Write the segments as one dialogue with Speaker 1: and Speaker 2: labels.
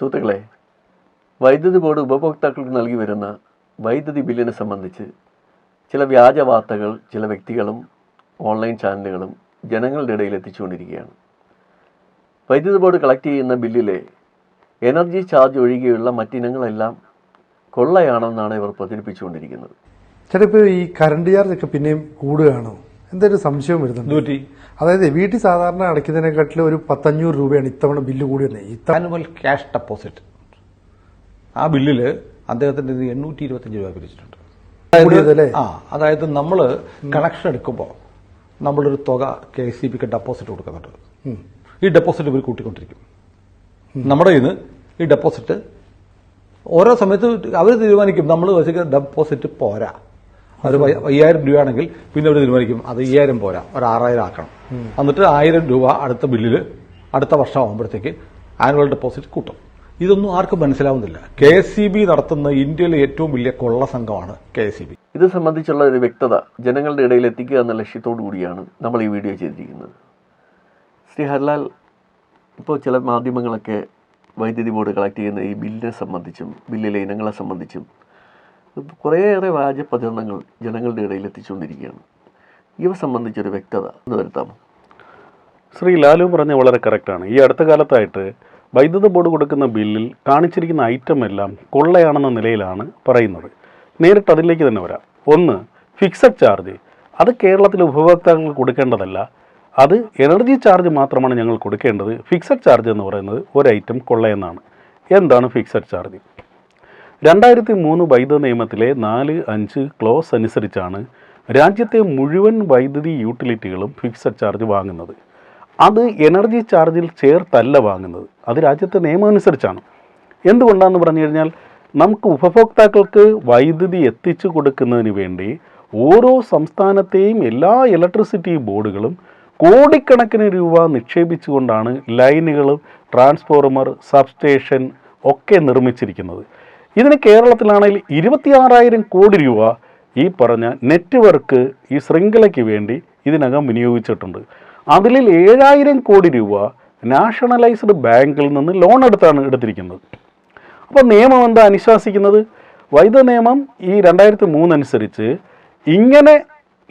Speaker 1: സുഹൃത്തുക്കളെ വൈദ്യുതി ബോർഡ് ഉപഭോക്താക്കൾക്ക് നൽകി വരുന്ന വൈദ്യുതി ബില്ലിനെ സംബന്ധിച്ച് ചില വ്യാജ വാർത്തകൾ ചില വ്യക്തികളും ഓൺലൈൻ ചാനലുകളും ജനങ്ങളുടെ ഇടയിൽ എത്തിച്ചുകൊണ്ടിരിക്കുകയാണ്. വൈദ്യുതി ബോർഡ് കളക്ട് ചെയ്യുന്ന ബില്ലിലെ എനർജി ചാർജ് ഒഴികെയുള്ള മറ്റിനങ്ങളെല്ലാം കൊള്ളയാണെന്നാണ് ഇവർ പ്രചരിപ്പിച്ചുകൊണ്ടിരിക്കുന്നത്.
Speaker 2: ചിലപ്പോൾ ഈ കറണ്ട് ചാർജ് ഒക്കെ പിന്നെയും കൂടുകയാണോ? എന്തൊരു സംശയം വരുന്നുണ്ട്?
Speaker 3: നൂറ്റി
Speaker 2: അതായത് വീട്ടിൽ സാധാരണ അടയ്ക്കുന്നതിനെക്കാട്ടിലും ഒരു പത്തഞ്ഞൂറ് രൂപയാണ് ഇത്തവണ ബില്ല് കൂടി വന്നത്. ഇത്തവണ
Speaker 3: ആനുവൽ ക്യാഷ് ഡെപ്പോസിറ്റ്. ആ ബില്ലിൽ അദ്ദേഹത്തിന്റെ ഇത് എണ്ണൂറ്റി ഇരുപത്തഞ്ച് രൂപ പിരിച്ചിട്ടുണ്ട്? ആ അതായത് നമ്മൾ കണക്ഷൻ എടുക്കുമ്പോൾ നമ്മളൊരു തുക കെ സി ബിക്ക് ഡെപ്പോസിറ്റ് കൊടുക്കുന്നുണ്ട്. ഈ ഡെപ്പോസിറ്റ് ഇവർ കൂട്ടിക്കൊണ്ടിരിക്കും. നമ്മുടെ ഇന്ന് ഈ ഡെപ്പോസിറ്റ് ഓരോ സമയത്ത് അവർ തീരുമാനിക്കും. നമ്മൾ വെച്ചിട്ട് ഡെപ്പോസിറ്റ് പോരാ. വയ്യ- അയ്യായിരം രൂപയാണെങ്കിൽ പിന്നെ അവർ തീരുമാനിക്കും അത് അയ്യായിരം പോരാ ഒരു ആറായിരം ആക്കണം. എന്നിട്ട് ആയിരം രൂപ അടുത്ത ബില്ലിൽ അടുത്ത വർഷം ആകുമ്പോഴത്തേക്ക് ആനുവൽ ഡെപ്പോസിറ്റ് കൂട്ടും. ഇതൊന്നും ആർക്കും മനസ്സിലാവുന്നില്ല. കെ സി ബി നടത്തുന്ന ഇന്ത്യയിലെ ഏറ്റവും വലിയ കൊള്ള സംഘമാണ് കെ സി ബി.
Speaker 1: ഇത് സംബന്ധിച്ചുള്ള ഒരു വ്യക്തത ജനങ്ങളുടെ ഇടയിൽ എത്തിക്കുക എന്ന ലക്ഷ്യത്തോടു കൂടിയാണ് നമ്മൾ ഈ വീഡിയോ ചെയ്തിരിക്കുന്നത്. ശ്രീ ഹർലാൽ ഇപ്പോൾ ചില മാധ്യമങ്ങളൊക്കെ വൈദ്യുതി ബോർഡ് കളക്ട് ചെയ്യുന്ന ഈ ബില്ലിനെ സംബന്ധിച്ചും ബില്ലിലെ ഇനങ്ങളെ സംബന്ധിച്ചും കുറേയേറെ വ്യാജ പ്രചരണങ്ങൾ ജനങ്ങളുടെ ഇടയിൽ എത്തിച്ചുകൊണ്ടിരിക്കുകയാണ്. ഇവ സംബന്ധിച്ചൊരു വ്യക്തത എന്ന് വരുത്താമോ
Speaker 4: ശ്രീ ലാലു പറഞ്ഞ വളരെ കറക്റ്റാണ് ഈ അടുത്ത കാലത്തായിട്ട് വൈദ്യുത ബോർഡ് കൊടുക്കുന്ന ബില്ലിൽ കാണിച്ചിരിക്കുന്ന ഐറ്റം എല്ലാം കൊള്ളയാണെന്ന നിലയിലാണ് പറയുന്നത്. നേരിട്ട് അതിലേക്ക് തന്നെ വരാം. ഒന്ന് ഫിക്സഡ് ചാർജ് അത് കേരളത്തിലെ ഉപഭോക്താക്കൾക്ക് കൊടുക്കേണ്ടതല്ല. അത് എനർജി ചാർജ് മാത്രമാണ് ഞങ്ങൾ കൊടുക്കേണ്ടത്. ഫിക്സഡ് ചാർജ് എന്ന് പറയുന്നത് ഒരു ഐറ്റം കൊള്ളയെന്നാണ്. എന്താണ് ഫിക്സഡ് ചാർജ് രണ്ടായിരത്തി മൂന്ന് വൈദ്യുത നിയമത്തിലെ നാല് അഞ്ച് ക്ലോസ് അനുസരിച്ചാണ് രാജ്യത്തെ മുഴുവൻ വൈദ്യുതി യൂട്ടിലിറ്റികളും ഫിക്സഡ് ചാർജ് വാങ്ങുന്നത്. അത് എനർജി ചാർജിൽ ചേർത്തല്ല വാങ്ങുന്നത്. അത് രാജ്യത്തെ നിയമം അനുസരിച്ചാണ്. എന്തുകൊണ്ടാണെന്ന് പറഞ്ഞു കഴിഞ്ഞാൽ നമുക്ക് ഉപഭോക്താക്കൾക്ക് വൈദ്യുതി എത്തിച്ചു കൊടുക്കുന്നതിന് വേണ്ടി ഓരോ സംസ്ഥാനത്തെയും എല്ലാ ഇലക്ട്രിസിറ്റി ബോർഡുകളും കോടിക്കണക്കിന് രൂപ നിക്ഷേപിച്ചുകൊണ്ടാണ് ലൈനുകളും ട്രാൻസ്ഫോർമർ സബ്സ്റ്റേഷൻ ഒക്കെ നിർമ്മിച്ചിരിക്കുന്നത്. ഇതിന് കേരളത്തിലാണെങ്കിൽ ഇരുപത്തിയാറായിരം കോടി രൂപ ഈ പറഞ്ഞ നെറ്റ്വർക്ക് ഈ ശൃംഖലയ്ക്ക് വേണ്ടി ഇതിനകം വിനിയോഗിച്ചിട്ടുണ്ട്. അതിൽ ഏഴായിരം കോടി രൂപ നാഷണലൈസ്ഡ് ബാങ്കിൽ നിന്ന് ലോൺ എടുത്താണ് എടുത്തിരിക്കുന്നത്. അപ്പോൾ നിയമം എന്താ അനുശാസിക്കുന്നത്? വൈദ്യുത നിയമം ഈ രണ്ടായിരത്തി മൂന്നനുസരിച്ച് ഇങ്ങനെ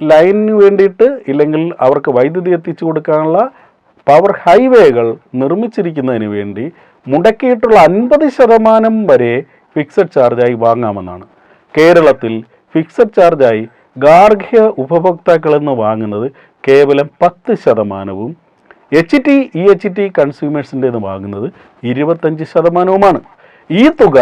Speaker 4: ലൈനിന് വേണ്ടിയിട്ട് ഇല്ലെങ്കിൽ അവർക്ക് വൈദ്യുതി എത്തിച്ചു കൊടുക്കാനുള്ള പവർ ഹൈവേകൾ നിർമ്മിച്ചിരിക്കുന്നതിന് വേണ്ടി മുടക്കിയിട്ടുള്ള അൻപത് ശതമാനം വരെ ഫിക്സഡ് ചാർജായി വാങ്ങാമെന്നാണ്. കേരളത്തിൽ ഫിക്സഡ് ചാർജായി ഗാർഹിക ഉപഭോക്താക്കളിൽ നിന്ന് വാങ്ങുന്നത് കേവലം പത്ത് ശതമാനവും H T E H T കൺസ്യൂമേഴ്സിന്റെന്ന് വാങ്ങുന്നത് ഇരുപത്തഞ്ച് ശതമാനവുമാണ്. ഈ തുക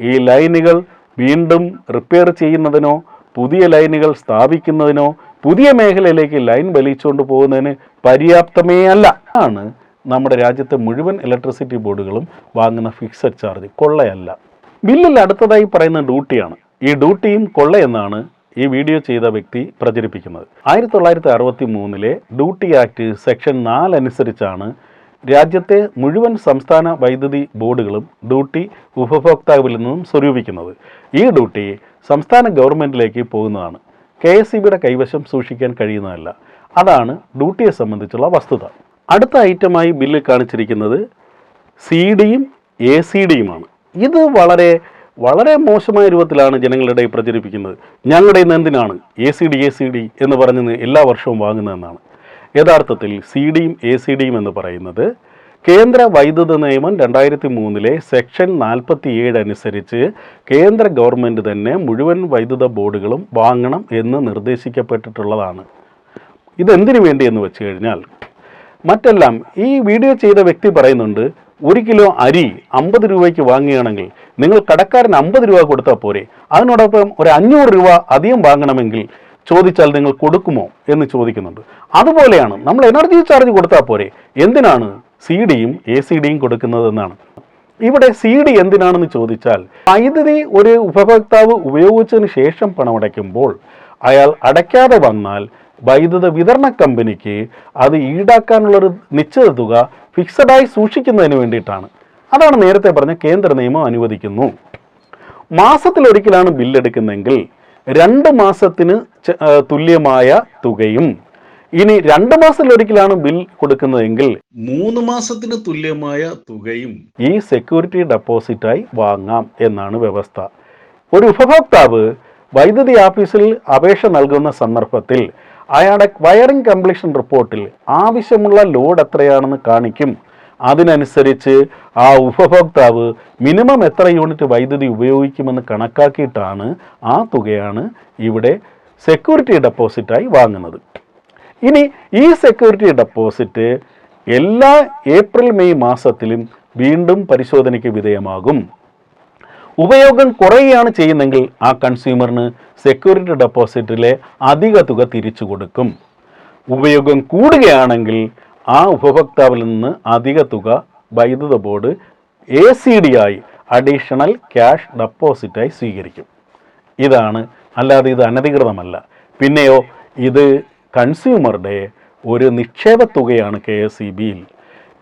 Speaker 4: ഈ ലൈനുകൾ വീണ്ടും റിപ്പയർ ചെയ്യുന്നതിനോ പുതിയ ലൈനുകൾ സ്ഥാപിക്കുന്നതിനോ പുതിയ മേഖലയിലേക്ക് ലൈൻ വലിച്ചുകൊണ്ട് പോകുന്നതിന് പര്യാപ്തമേ അല്ല. ആണ് നമ്മുടെ രാജ്യത്തെ മുഴുവൻ ഇലക്ട്രിസിറ്റി ബോർഡുകളും വാങ്ങുന്ന ഫിക്സഡ് ചാർജ്. കൊള്ളയല്ല. ബില്ലിൽ അടുത്തതായി പറയുന്ന ഡ്യൂട്ടിയാണ്. ഈ ഡ്യൂട്ടിയും കൊള്ളയെന്നാണ് ഈ വീഡിയോ ചെയ്ത വ്യക്തി പ്രചരിപ്പിക്കുന്നത്. ആയിരത്തി തൊള്ളായിരത്തി അറുപത്തി മൂന്നിലെ ഡ്യൂട്ടി ആക്ട് സെക്ഷൻ നാല് അനുസരിച്ചാണ് രാജ്യത്തെ മുഴുവൻ സംസ്ഥാന വൈദ്യുതി ബോർഡുകളും ഡ്യൂട്ടി ഉപഭോക്താവിൽ നിന്നും സ്വരൂപിക്കുന്നത്. ഈ ഡ്യൂട്ടി സംസ്ഥാന ഗവൺമെന്റിലേക്ക് പോകുന്നതാണ്. കെ എസ് ബിയുടെ കൈവശം സൂക്ഷിക്കാൻ കഴിയുന്നതല്ല. അതാണ് ഡ്യൂട്ടിയെ സംബന്ധിച്ചുള്ള വസ്തുത. അടുത്ത ഐറ്റമായി ബില്ലിൽ കാണിച്ചിരിക്കുന്നത് സി ഡിയും എ സി ഡിയുമാണ്. ഇത് വളരെ വളരെ മോശമായ രൂപത്തിലാണ് ജനങ്ങളുടെ പ്രചരിപ്പിക്കുന്നത്. ഞങ്ങളുടെ ഇന്ന് എന്തിനാണ് A C D A C D എന്ന് പറഞ്ഞ് എല്ലാ വർഷവും വാങ്ങുന്നതെന്നാണ് യഥാർത്ഥത്തിൽ സി ഡിയും എ സി ഡിയും എന്ന് പറയുന്നത് കേന്ദ്ര വൈദ്യുത നിയമം രണ്ടായിരത്തി മൂന്നിലെ സെക്ഷൻ നാൽപ്പത്തി ഏഴ് അനുസരിച്ച് കേന്ദ്ര ഗവൺമെന്റ് തന്നെ മുഴുവൻ വൈദ്യുത ബോർഡുകളും വാങ്ങണം എന്ന് നിർദ്ദേശിക്കപ്പെട്ടിട്ടുള്ളതാണ്. ഇതെന്തിനു വേണ്ടി എന്ന് വെച്ച് കഴിഞ്ഞാൽ മറ്റെല്ലാം ഈ വീഡിയോ ചെയ്ത വ്യക്തി പറയുന്നുണ്ട് ഒരു കിലോ അരി അമ്പത് രൂപയ്ക്ക് വാങ്ങുകയാണെങ്കിൽ നിങ്ങൾ കടക്കാരൻ അമ്പത് രൂപ കൊടുത്താൽ പോരെ. അതിനോടൊപ്പം ഒരു അഞ്ഞൂറ് രൂപ അധികം വാങ്ങണമെങ്കിൽ ചോദിച്ചാൽ നിങ്ങൾ കൊടുക്കുമോ എന്ന് ചോദിക്കുന്നുണ്ട്. അതുപോലെയാണ് നമ്മൾ എനർജി ചാർജ് കൊടുത്താൽ പോരെ. എന്തിനാണ് സി ഡിയും എ സി ഡിയും കൊടുക്കുന്നതെന്നാണ് ഇവിടെ സി ഡി എന്തിനാണെന്ന് ചോദിച്ചാൽ വൈദ്യുതി ഒരു ഉപഭോക്താവ് ഉപയോഗിച്ചതിന് ശേഷം പണമടയ്ക്കുമ്പോൾ അയാൾ അടയ്ക്കാതെ വന്നാൽ വൈദ്യുത വിതരണ കമ്പനിക്ക് അത് ഈടാക്കാനുള്ളൊരു നിശ്ചിത തുക ഫിക്സഡായി സൂക്ഷിക്കുന്നതിന് വേണ്ടിയിട്ടാണ്. അതാണ് നേരത്തെ പറഞ്ഞ കേന്ദ്ര നിയമം അനുവദിക്കുന്നു. മാസത്തിലൊരിക്കലാണ് ബില്ലെടുക്കുന്നതെങ്കിൽ രണ്ട് മാസത്തിന് തുല്യമായ തുകയും ഇനി രണ്ട് മാസത്തിലൊരിക്കലാണ് ബിൽ കൊടുക്കുന്നതെങ്കിൽ
Speaker 5: മൂന്ന് മാസത്തിന് തുല്യമായ തുകയും
Speaker 4: ഈ സെക്യൂരിറ്റി ഡെപ്പോസിറ്റായി വാങ്ങാം എന്നാണ് വ്യവസ്ഥ. ഒരു ഉപഭോക്താവ് വൈദ്യുതി ഓഫീസിൽ അപേക്ഷ നൽകുന്ന സന്ദർഭത്തിൽ അയാളുടെ വയറിംഗ് കംപ്ലീഷൻ റിപ്പോർട്ടിൽ ആവശ്യമുള്ള ലോഡ് എത്രയാണെന്ന് കാണിക്കും. അതിനനുസരിച്ച് ആ ഉപഭോക്താവ് മിനിമം എത്ര യൂണിറ്റ് വൈദ്യുതി ഉപയോഗിക്കുമെന്ന് കണക്കാക്കിയിട്ടാണ് ആ തുകയാണ് ഇവിടെ സെക്യൂരിറ്റി ഡെപ്പോസിറ്റായി വാങ്ങുന്നത്. ഇനി ഈ സെക്യൂരിറ്റി ഡെപ്പോസിറ്റ് എല്ലാ ഏപ്രിൽ മെയ് മാസത്തിലും വീണ്ടും പരിശോധനയ്ക്ക് വിധേയമാകും. ഉപയോഗം കുറയുകയാണ് ചെയ്യുന്നെങ്കിൽ ആ കൺസ്യൂമറിന് സെക്യൂരിറ്റി ഡെപ്പോസിറ്റിലെ അധിക തുക തിരിച്ചു കൊടുക്കും. ഉപയോഗം കൂടുകയാണെങ്കിൽ ആ ഉപഭോക്താവിൽ നിന്ന് അധിക തുക വൈദ്യുത ബോർഡ് എ സി ഡി ആയി അഡീഷണൽ ക്യാഷ് ഡെപ്പോസിറ്റായി സ്വീകരിക്കും. ഇതാണ് അല്ലാതെ ഇത് അനധികൃതമല്ല. പിന്നെയോ ഇത് കൺസ്യൂമറുടെ ഒരു നിക്ഷേപ തുകയാണ് കെ എസ് ഇ ബിയിൽ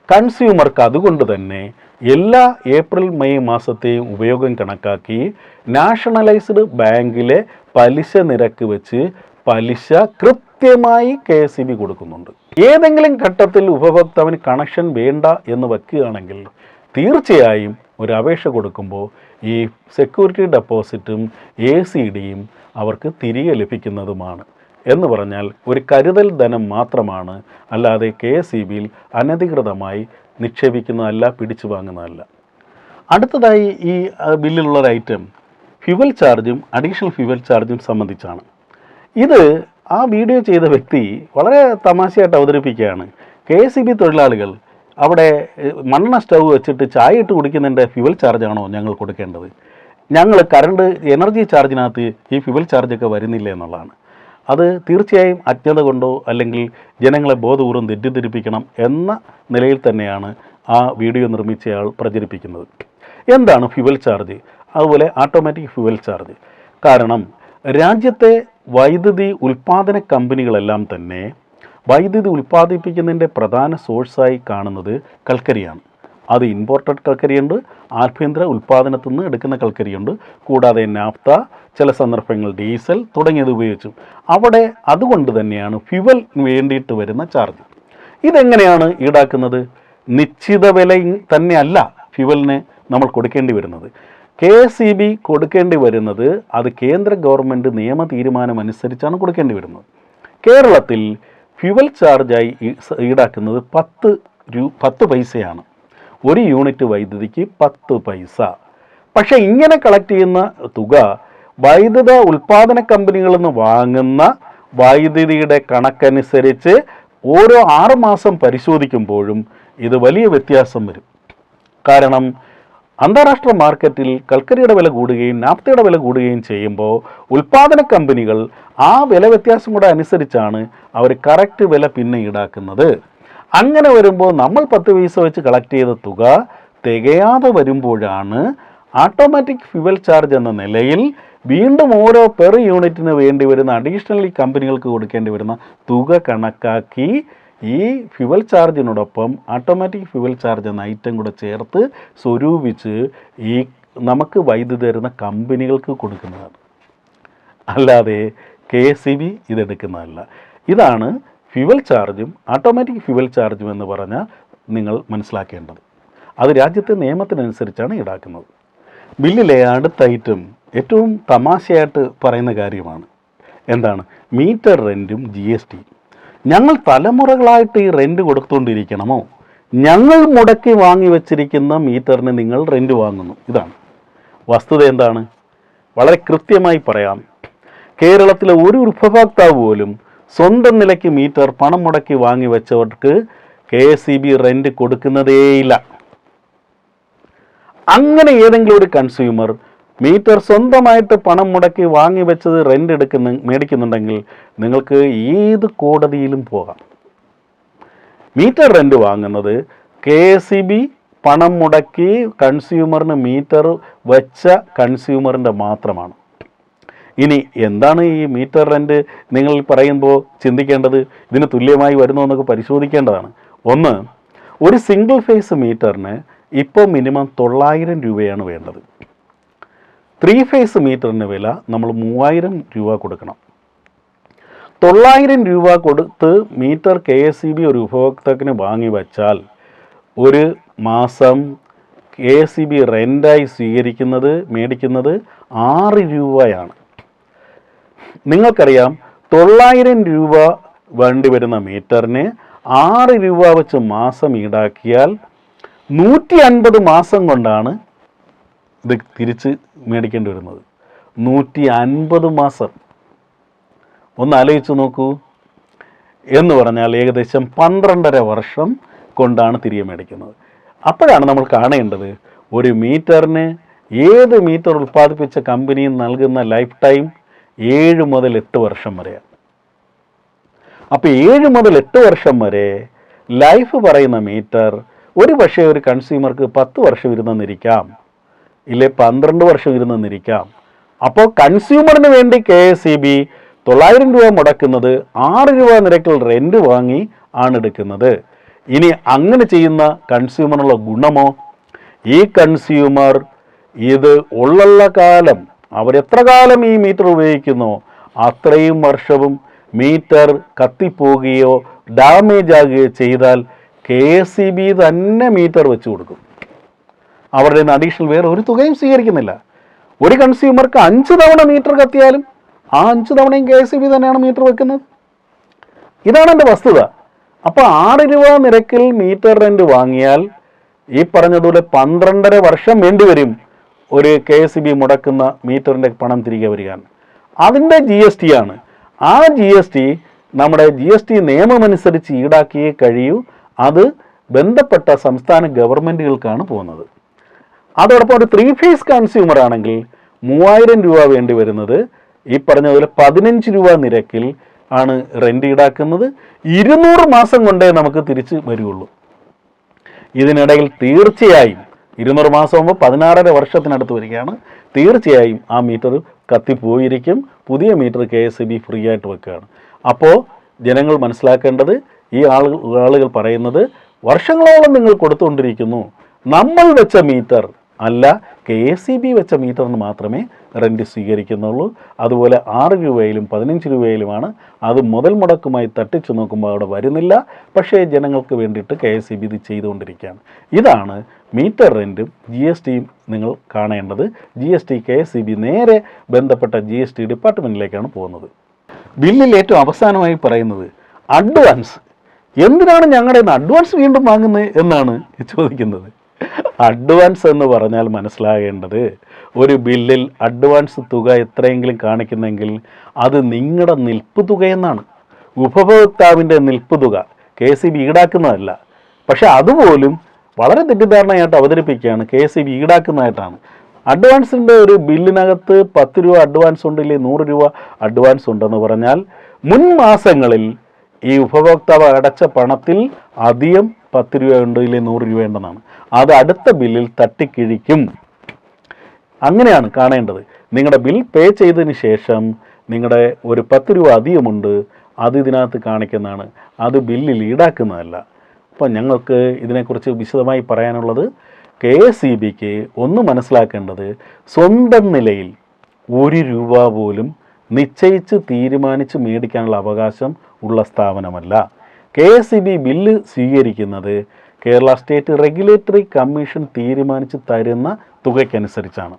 Speaker 4: കൺസ്യൂമർക്ക് അതുകൊണ്ട് തന്നെ എല്ലാ ഏപ്രിൽ മെയ് മാസത്തെയും ഉപയോഗം കണക്കാക്കി നാഷണലൈസ്ഡ് ബാങ്കിലെ പലിശ നിരക്ക് വെച്ച് പലിശ കൃത്യമായി കെ എസ് ബി കൊടുക്കുന്നുണ്ട്. ഏതെങ്കിലും ഘട്ടത്തിൽ ഉപഭോക്താവിന് കണക്ഷൻ വേണ്ട എന്ന് വയ്ക്കുകയാണെങ്കിൽ തീർച്ചയായും ഒരു അപേക്ഷ കൊടുക്കുമ്പോൾ ഈ സെക്യൂരിറ്റി ഡെപ്പോസിറ്റും എ സി ഡിയും അവർക്ക് തിരികെ ലഭിക്കുന്നതുമാണ് എന്ന് പറഞ്ഞാൽ ഒരു കരുതൽ ധനം മാത്രമാണ്. അല്ലാതെ കെ എസ് ഇ ബിയിൽ അനധികൃതമായി നിക്ഷേപിക്കുന്നതല്ല പിടിച്ചു വാങ്ങുന്നതല്ല. അടുത്തതായി ഈ ബില്ലിലുള്ള ഒരു ഐറ്റം ഫ്യുവൽ ചാർജും അഡീഷണൽ ഫ്യുവൽ ചാർജും സംബന്ധിച്ചാണ്. ഇത് ആ വീഡിയോ ചെയ്ത വ്യക്തി വളരെ തമാശയായിട്ട് അവതരിപ്പിക്കുകയാണ്. കെ എസ് ബി തൊഴിലാളികൾ അവിടെ മണ്ണ സ്റ്റൗ വെച്ചിട്ട് ചായ ഇട്ട് കുടിക്കുന്നതിന്റെ ഫ്യുവൽ ചാർജാണോ ഞങ്ങൾ കൊടുക്കേണ്ടത്? ഞങ്ങൾ കറണ്ട് എനർജി ചാർജിനകത്ത് ഈ ഫ്യുവൽ ചാർജൊക്കെ വരുന്നില്ല എന്നുള്ളതാണ്. അത് തീർച്ചയായും അജ്ഞത കൊണ്ടോ അല്ലെങ്കിൽ ജനങ്ങളെ ബോധപൂർവം തെറ്റിദ്ധരിപ്പിക്കണം എന്ന നിലയിൽ തന്നെയാണ് ആ വീഡിയോ നിർമ്മിച്ചയാൾ പ്രചരിപ്പിക്കുന്നത്. എന്താണ് ഫ്യുവൽ ചാർജ് അതുപോലെ ഓട്ടോമാറ്റിക് ഫ്യുവൽ ചാർജ് കാരണം രാജ്യത്തെ വൈദ്യുതി ഉൽപ്പാദന കമ്പനികളെല്ലാം തന്നെ വൈദ്യുതി ഉൽപ്പാദിപ്പിക്കുന്നതിന്റെ പ്രധാന സോഴ്സായി കാണുന്നത് കൽക്കരിയാണ്. അത് ഇമ്പോർട്ടഡ് കൽക്കരിയുണ്ട് ആഭ്യന്തര ഉൽപ്പാദനത്തിൽ നിന്ന് എടുക്കുന്ന കൽക്കരിയുണ്ട്. കൂടാതെ നാഫ്ത ചില സന്ദർഭങ്ങൾ ഡീസൽ തുടങ്ങിയത് ഉപയോഗിച്ചു. അവിടെ അതുകൊണ്ട് തന്നെയാണ് ഫ്യുവൽ വേണ്ടിയിട്ട് വരുന്ന ചാർജ്. ഇതെങ്ങനെയാണ് ഈടാക്കുന്നത്? നിശ്ചിത വില തന്നെയല്ല ഫ്യുവലിന് നമ്മൾ കൊടുക്കേണ്ടി വരുന്നത്. കെ എസ് ഇ ബി കൊടുക്കേണ്ടി വരുന്നത് അത് കേന്ദ്ര ഗവൺമെന്റ് നിയമ തീരുമാനം അനുസരിച്ചാണ് കൊടുക്കേണ്ടി വരുന്നത്. കേരളത്തിൽ ഫ്യുവൽ ചാർജായി ഈടാക്കുന്നത് പത്ത് രൂ പത്ത് പൈസയാണ്. ഒരു യൂണിറ്റ് വൈദ്യുതിക്ക് പത്ത് പൈസ. പക്ഷേ ഇങ്ങനെ കളക്ട് ചെയ്യുന്ന തുക വൈദ്യുത ഉൽപ്പാദന കമ്പനികളിൽ നിന്ന് വാങ്ങുന്ന വൈദ്യുതിയുടെ കണക്കനുസരിച്ച് ഓരോ ആറുമാസം പരിശോധിക്കുമ്പോഴും ഇത് വലിയ വ്യത്യാസം വരും. കാരണം അന്താരാഷ്ട്ര മാർക്കറ്റിൽ കൽക്കരിയുടെ വില കൂടുകയും നാപ്തയുടെ വില കൂടുകയും ചെയ്യുമ്പോൾ ഉൽപ്പാദന കമ്പനികൾ ആ വില വ്യത്യാസം കൂടെ അനുസരിച്ചാണ് അവർ കറക്റ്റ് വില പിന്നെ ഈടാക്കുന്നത്. അങ്ങനെ വരുമ്പോൾ നമ്മൾ പത്ത് പൈസ വെച്ച് കളക്ട് ചെയ്ത തുക തികയാതെ വരുമ്പോഴാണ് ഓട്ടോമാറ്റിക് ഫ്യുവൽ ചാർജ് എന്ന നിലയിൽ വീണ്ടും ഓരോ പെർ യൂണിറ്റിന് വേണ്ടി വരുന്ന അഡീഷണലി കമ്പനികൾക്ക് കൊടുക്കേണ്ടി വരുന്ന തുക കണക്കാക്കി ഈ ഫ്യുവൽ ചാർജിനോടൊപ്പം ഓട്ടോമാറ്റിക് ഫ്യുവൽ ചാർജ് എന്ന ഐറ്റം കൂടെ ചേർത്ത് സ്വരൂപിച്ച് ഈ നമുക്ക് വൈദ്യുതി തരുന്ന കമ്പനികൾക്ക് കൊടുക്കുന്നതാണ്. അല്ലാതെ കെ എസ് ഇ ബി ഇതെടുക്കുന്നതല്ല. ഇതാണ് ഫ്യുവൽ ചാർജും ഓട്ടോമാറ്റിക് ഫ്യുവൽ ചാർജും എന്ന് പറഞ്ഞാൽ നിങ്ങൾ മനസ്സിലാക്കേണ്ടത്. അത് രാജ്യത്തെ നിയമത്തിനനുസരിച്ചാണ് ഈടാക്കുന്നത്. ബില്ലിലെ അടുത്ത ഐറ്റം ഏറ്റവും തമാശയായിട്ട് പറയുന്ന കാര്യമാണ്. എന്താണ്? മീറ്റർ റെന്റും ജി എസ് ടി ഞങ്ങൾ തലമുറകളായിട്ട് ഈ റെന്റ് കൊടുത്തുകൊണ്ടിരിക്കണമോ? ഞങ്ങൾ മുടക്കി വാങ്ങി വച്ചിരിക്കുന്ന മീറ്ററിന് നിങ്ങൾ റെന്റ് വാങ്ങുന്നു. ഇതാണ്. വസ്തുത എന്താണ്? വളരെ കൃത്യമായി പറയാം. കേരളത്തിലെ ഒരു ഉപഭോക്താവ് പോലും സ്വന്തം നിലയ്ക്ക് മീറ്റർ പണം മുടക്കി വാങ്ങി വെച്ചവർക്ക് K S E B rent കൊടുക്കുന്നതേയില്ല. അങ്ങനെ ഏതെങ്കിലും ഒരു കൺസ്യൂമർ മീറ്റർ സ്വന്തമായിട്ട് പണം മുടക്കി വാങ്ങി വെച്ചത് റെന്റ് എടുക്കുന്ന മേടിക്കുന്നുണ്ടെങ്കിൽ നിങ്ങൾക്ക് ഏത് കോടതിയിലും പോകാം. മീറ്റർ റെന്റ് വാങ്ങുന്നത് കെ എസ് ബി പണം മുടക്കി കൺസ്യൂമറിന് മീറ്റർ വെച്ച കൺസ്യൂമറിന്റെ മാത്രമാണ്. ഇനി എന്താണ് ഈ മീറ്റർ റെന്റ് നിങ്ങൾ പറയുമ്പോൾ ചിന്തിക്കേണ്ടത്? ഇതിന് തുല്യമായി വരുന്നോ എന്നൊക്കെ പരിശോധിക്കേണ്ടതാണ്. ഒന്ന് ഒരു സിംഗിൾ ഫേസ് മീറ്ററിന് ഇപ്പോൾ മിനിമം തൊള്ളായിരം രൂപയാണ് വേണ്ടത്. ത്രീ ഫേസ് മീറ്ററിന് വില നമ്മൾ മൂവായിരം രൂപ കൊടുക്കണം. തൊള്ളായിരം രൂപ കൊടുത്ത് meter K S C B ഒരു ഉപഭോക്താക്കിന് വാങ്ങി വച്ചാൽ ഒരു മാസം കെ എസ് സി ബി റെന്റായി സ്വീകരിക്കുന്നത് മേടിക്കുന്നത് ആറ് രൂപയാണ്. നിങ്ങൾക്കറിയാം തൊള്ളായിരം രൂപ വേണ്ടി വരുന്ന മീറ്ററിന് ആറ് രൂപ വെച്ച് മാസം ഈടാക്കിയാൽ നൂറ്റി അൻപത് മാസം കൊണ്ടാണ് ഇത് തിരിച്ച് മേടിക്കേണ്ടി വരുന്നത്. നൂറ്റി അൻപത് മാസം. ഒന്ന് ആലോചിച്ച് നോക്കൂ. എന്ന് പറഞ്ഞാൽ ഏകദേശം പന്ത്രണ്ടര വർഷം കൊണ്ടാണ് തിരികെ മേടിക്കുന്നത്. അപ്പോഴാണ് നമ്മൾ കാണേണ്ടത് ഒരു മീറ്ററിന് ഏത് മീറ്റർ ഉൽപ്പാദിപ്പിച്ച കമ്പനിയും നൽകുന്ന ലൈഫ് ടൈം ഏഴ് മുതൽ എട്ട് വർഷം വരെയാണ് അപ്പോൾ ഏഴ് മുതൽ എട്ട് വർഷം വരെ ലൈഫ് പറയുന്ന മീറ്റർ ഒരു പക്ഷേ ഒരു കൺസ്യൂമർക്ക് പത്ത് വർഷം ഇരുന്നെന്നിരിക്കാം. ഇല്ലേ പന്ത്രണ്ട് വർഷം ഇരുന്നെന്നിരിക്കാം. അപ്പോൾ കൺസ്യൂമറിന് വേണ്ടി കെ എസ് സി ബി തൊള്ളായിരം രൂപ മുടക്കുന്നത് ആറ് രൂപ നിരക്കിൽ റെന്റ് വാങ്ങി ആണ് എടുക്കുന്നത്. ഇനി അങ്ങനെ ചെയ്യുന്ന കൺസ്യൂമറിനുള്ള ഗുണമോ? ഈ കൺസ്യൂമർ ഇത് ഉള്ള കാലം അവരെത്ര കാലം ഈ മീറ്റർ ഉപയോഗിക്കുന്നു? അത്രയും വർഷവും മീറ്റർ കത്തിപ്പോവുകയോ ഡാമേജ് ആകുകയോ ചെയ്താൽ കെ എസ് സി ബി തന്നെ മീറ്റർ വെച്ച് കൊടുക്കും. അവരുടെ അഡീഷണൽ വേറെ ഒരു തുകയും സ്വീകരിക്കുന്നില്ല. ഒരു കൺസ്യൂമർക്ക് അഞ്ച് തവണ മീറ്റർ കത്തിയാലും ആ അഞ്ച് തവണയും കെ എസ് ബി തന്നെയാണ് മീറ്റർ വെക്കുന്നത്. ഇതാണ് എന്റെ വസ്തുത. അപ്പോൾ ആറ് രൂപ നിരക്കിൽ മീറ്റർ റെന്റ് വാങ്ങിയാൽ ഈ പറഞ്ഞതുപോലെ പന്ത്രണ്ടര വർഷം വേണ്ടിവരും ഒരു കെ എസ് ബി മുടക്കുന്ന മീറ്ററിന്റെ പണം തിരികെ വരികയാണ്. അതിന്റെ ജി എസ് ടി ആണ്. ആ ജി എസ് ടി നമ്മുടെ ജി എസ് ടി നിയമമനുസരിച്ച് ഈടാക്കിയേ കഴിയൂ. അത് ബന്ധപ്പെട്ട സംസ്ഥാന ഗവൺമെന്റുകൾക്കാണ് പോകുന്നത്. അതോടൊപ്പം ഒരു ത്രീ ഫേസ് കൺസ്യൂമർ ആണെങ്കിൽ മൂവായിരം രൂപ വേണ്ടി വരുന്നത് ഈ പറഞ്ഞതുപോലെ പതിനഞ്ച് രൂപ നിരക്കിൽ ആണ് റെന്റ് ഈടാക്കുന്നത്. ഇരുന്നൂറ് മാസം കൊണ്ടേ നമുക്ക് തിരിച്ച് വരികയുള്ളൂ ഇതിനിടയിൽ തീർച്ചയായും ഇരുന്നൂറ് മാസം ആകുമ്പോൾ പതിനാറര വർഷത്തിനടുത്ത് വരികയാണ്. തീർച്ചയായും ആ മീറ്റർ കത്തിപ്പോയിരിക്കും. പുതിയ meter K S B free ആയിട്ട് വെക്കുകയാണ്. അപ്പോൾ ജനങ്ങൾ മനസ്സിലാക്കേണ്ടത് ഈ ആളുകൾ ആളുകൾ പറയുന്നത് വർഷങ്ങളോളം നിങ്ങൾ കൊടുത്തുകൊണ്ടിരിക്കുന്നു. നമ്മൾ വെച്ച മീറ്റർ അല്ല കെ എസ് സി ബി വെച്ച മീറ്ററിന് മാത്രമേ റെന്റ് സ്വീകരിക്കുന്നുള്ളൂ. അതുപോലെ ആറ് രൂപയിലും പതിനഞ്ച് രൂപയിലുമാണ് അത് മുതൽ മുടക്കുമായി തട്ടിച്ചു നോക്കുമ്പോൾ അവിടെ വരുന്നില്ല. പക്ഷേ ജനങ്ങൾക്ക് വേണ്ടിയിട്ട് കെ എസ് സി ബി ഇത് ചെയ്തുകൊണ്ടിരിക്കുകയാണ്. ഇതാണ് മീറ്റർ റെന്റും ജി എസ് ടിയും നിങ്ങൾ കാണേണ്ടത്. G S T K S C B നേരെ ബന്ധപ്പെട്ട ജി എസ് ടി ഡിപ്പാർട്ട്മെന്റിലേക്കാണ് പോകുന്നത്. ബില്ലിൽ ഏറ്റവും അവസാനമായി പറയുന്നത് അഡ്വാൻസ്. എന്തിനാണ് ഞങ്ങളുടെ അഡ്വാൻസ് വീണ്ടും വാങ്ങുന്നത് എന്നാണ് ചോദിക്കുന്നത്. അഡ്വാൻസ് എന്ന് പറഞ്ഞാൽ മനസ്സിലാകേണ്ടത് ഒരു ബില്ലിൽ അഡ്വാൻസ് തുക എത്രയെങ്കിലും കാണിക്കുന്നെങ്കിൽ അത് നിങ്ങളുടെ നിൽപ്പ് തുകയെന്നാണ് ഉപഭോക്താവിന്റെ നിൽപ്പ് തുക. കെ സി ബി ഈടാക്കുന്നതല്ല. പക്ഷേ അതുപോലും വളരെ തെറ്റിദ്ധാരണയായിട്ട് അവതരിപ്പിക്കുകയാണ് കെ സി ബി ഈടാക്കുന്നതായിട്ടാണ്. അഡ്വാൻസിന്റെ ഒരു ബില്ലിനകത്ത് പത്ത് രൂപ അഡ്വാൻസ് ഉണ്ടെങ്കിൽ നൂറ് രൂപ അഡ്വാൻസ് ഉണ്ടെന്ന് പറഞ്ഞാൽ മുൻ മാസങ്ങളിൽ ഈ ഉപഭോക്താവ് അടച്ച പണത്തിൽ അധികം പത്ത് രൂപ ഉണ്ടോ ഇല്ലേ നൂറ് രൂപ ഉണ്ടെന്നാണ്. അത് അടുത്ത ബില്ലിൽ തട്ടിക്കിഴിക്കും. അങ്ങനെയാണ് കാണേണ്ടത്. നിങ്ങളുടെ ബിൽ പേ ചെയ്തതിന് ശേഷം നിങ്ങളുടെ ഒരു പത്ത് രൂപ അധികമുണ്ട് അത് ഇതിനകത്ത് കാണിക്കുന്നതാണ്. അത് ബില്ലിൽ ഈടാക്കുന്നതല്ല. അപ്പം ഞങ്ങൾക്ക് ഇതിനെക്കുറിച്ച് വിശദമായി പറയാനുള്ളത് കെ എസ് ഇ ബിക്ക് ഒന്ന് മനസ്സിലാക്കേണ്ടത് സ്വന്തം നിലയിൽ ഒരു രൂപ പോലും നിശ്ചയിച്ച് തീരുമാനിച്ച് മേടിക്കാനുള്ള അവകാശം ഉള്ള സ്ഥാപനമല്ല. K S E B bill സ്വീകരിക്കുന്നത് കേരള സ്റ്റേറ്റ് റെഗുലേറ്ററി കമ്മീഷൻ തീരുമാനിച്ച് തരുന്ന തുകയ്ക്കനുസരിച്ചാണ്.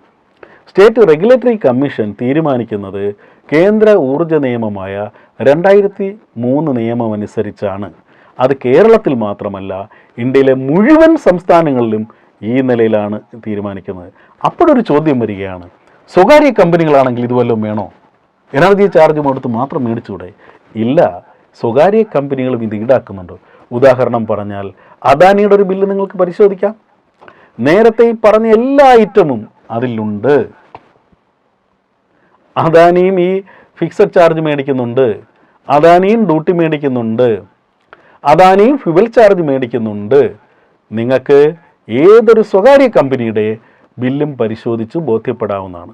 Speaker 4: സ്റ്റേറ്റ് റെഗുലേറ്ററി കമ്മീഷൻ തീരുമാനിക്കുന്നത് കേന്ദ്ര ഊർജ നിയമമായ രണ്ടായിരത്തി മൂന്ന് നിയമം അനുസരിച്ചാണ് അത് കേരളത്തിൽ മാത്രമല്ല ഇന്ത്യയിലെ മുഴുവൻ സംസ്ഥാനങ്ങളിലും ഈ നിലയിലാണ് തീരുമാനിക്കുന്നത്. അപ്പോഴൊരു ചോദ്യം വരികയാണ് സ്വകാര്യ കമ്പനികളാണെങ്കിൽ ഇത് വല്ലതും വേണോ? എനർജി ചാർജ് കൊടുത്ത് മാത്രം മേടിച്ചൂടെ? ഇല്ല. സ്വകാര്യ കമ്പനികളും ഇത് ഈടാക്കുന്നുണ്ട്. ഉദാഹരണം പറഞ്ഞാൽ അദാനിയുടെ ഒരു ബില്ല് നിങ്ങൾക്ക് പരിശോധിക്കാം. നേരത്തെ ഈ പറഞ്ഞ എല്ലാ ഐറ്റമും അതിലുണ്ട്. അദാനിയും ഈ ഫിക്സഡ് ചാർജ് മേടിക്കുന്നുണ്ട്. അദാനിയും ഡ്യൂട്ടി മേടിക്കുന്നുണ്ട്. അദാനിയും ഫ്യുവൽ ചാർജ് മേടിക്കുന്നുണ്ട്. നിങ്ങൾക്ക് ഏതൊരു സ്വകാര്യ കമ്പനിയുടെ ബില്ലും പരിശോധിച്ച് ബോധ്യപ്പെടാവുന്നതാണ്.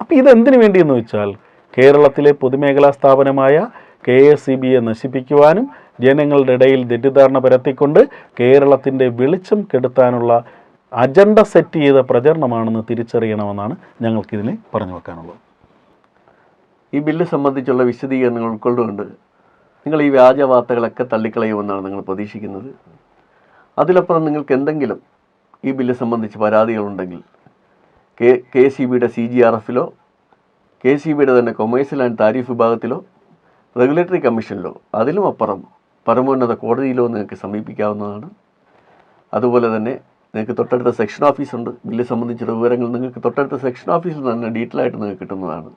Speaker 4: അപ്പോൾ ഇതെന്തിനു വേണ്ടിയെന്ന് വെച്ചാൽ കേരളത്തിലെ പൊതുമേഖലാ സ്ഥാപനമായ കെ എസ് സി ബിയെ നശിപ്പിക്കുവാനും ജനങ്ങളുടെ ഇടയിൽ തെറ്റിദ്ധാരണ പരത്തിക്കൊണ്ട് കേരളത്തിന്റെ വെളിച്ചം കെടുത്താനുള്ള അജണ്ട സെറ്റ് ചെയ്ത പ്രചരണമാണെന്ന് തിരിച്ചറിയണമെന്നാണ് ഞങ്ങൾക്കിതിനെ പറഞ്ഞു വെക്കാനുള്ളത്.
Speaker 1: ഈ ബില്ല് സംബന്ധിച്ചുള്ള വിശദീകരണങ്ങൾ ഉൾക്കൊണ്ടുകൊണ്ട് നിങ്ങൾ ഈ വ്യാജ വാർത്തകളൊക്കെ തള്ളിക്കളയുമെന്നാണ് നിങ്ങൾ പ്രതീക്ഷിക്കുന്നത്. അതിലപ്പുറം നിങ്ങൾക്ക് എന്തെങ്കിലും ഈ ബില്ല് സംബന്ധിച്ച് പരാതികളുണ്ടെങ്കിൽ കെ കെ സി ബിയുടെ സി ജി ആർ എഫിലോ കെ സി ബിയുടെ തന്നെ കൊമേഴ്സ്യൽ ആൻഡ് താരിഫ് വിഭാഗത്തിലോ റെഗുലേറ്ററി കമ്മീഷനിലോ അതിലും അപ്പുറം പരമോന്നത കോടതിയിലോ നിങ്ങൾക്ക് സമീപിക്കാവുന്നതാണ്. അതുപോലെ തന്നെ നിങ്ങൾക്ക് തൊട്ടടുത്ത സെക്ഷൻ ഓഫീസുണ്ട്. ബില്ല് സംബന്ധിച്ചുള്ള വിവരങ്ങൾ നിങ്ങൾക്ക് തൊട്ടടുത്ത സെക്ഷൻ ഓഫീസിൽ തന്നെ ഡീറ്റെയിൽ ആയിട്ട് നിങ്ങൾക്ക് കിട്ടുന്നതാണ്.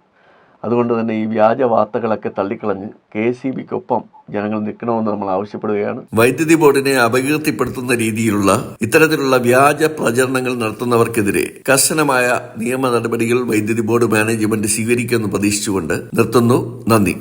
Speaker 1: അതുകൊണ്ട് തന്നെ ഈ വ്യാജ വാർത്തകളൊക്കെ തള്ളിക്കളഞ്ഞ് കെ എസ് സി ബിക്കൊപ്പം ജനങ്ങൾ നിൽക്കണമെന്ന് നമ്മൾ ആവശ്യപ്പെടുകയാണ്.
Speaker 6: വൈദ്യുതി ബോർഡിനെ അപകീർത്തിപ്പെടുത്തുന്ന രീതിയിലുള്ള ഇത്തരത്തിലുള്ള വ്യാജ പ്രചരണങ്ങൾ നടത്തുന്നവർക്കെതിരെ കർശനമായ നിയമ നടപടികൾ വൈദ്യുതി ബോർഡ് മാനേജ്മെന്റ് സ്വീകരിക്കുമെന്ന് പ്രതീക്ഷിച്ചുകൊണ്ട് നിർത്തുന്നു. നന്ദി.